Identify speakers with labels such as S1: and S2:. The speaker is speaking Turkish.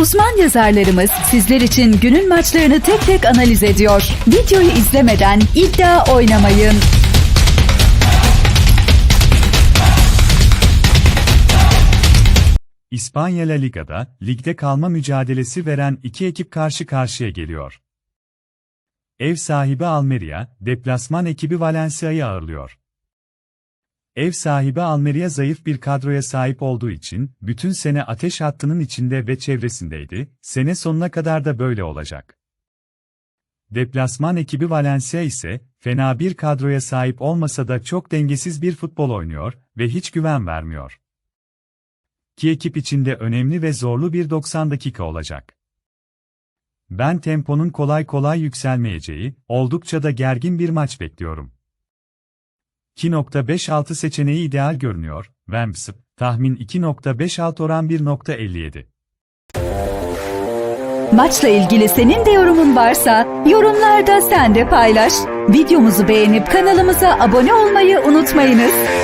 S1: Uzman yazarlarımız sizler için günün maçlarını tek tek analiz ediyor. Videoyu izlemeden iddia oynamayın.
S2: İspanya La Liga'da, ligde kalma mücadelesi veren iki ekip karşı karşıya geliyor. Ev sahibi Almeria, deplasman ekibi Valencia'yı ağırlıyor. Ev sahibi Almeria zayıf bir kadroya sahip olduğu için, bütün sene ateş hattının içinde ve çevresindeydi, sene sonuna kadar da böyle olacak. Deplasman ekibi Valencia ise, fena bir kadroya sahip olmasa da çok dengesiz bir futbol oynuyor ve hiç güven vermiyor. İki ekip içinde önemli ve zorlu bir 90 dakika olacak. Ben temponun kolay kolay yükselmeyeceği, oldukça da gergin bir maç bekliyorum. 2.56 seçeneği ideal görünüyor, Vamps, tahmin 2.56 oran 1.57.
S1: Maçla ilgili senin de yorumun varsa yorumlarda sen de paylaş. Videomuzu beğenip kanalımıza abone olmayı unutmayınız.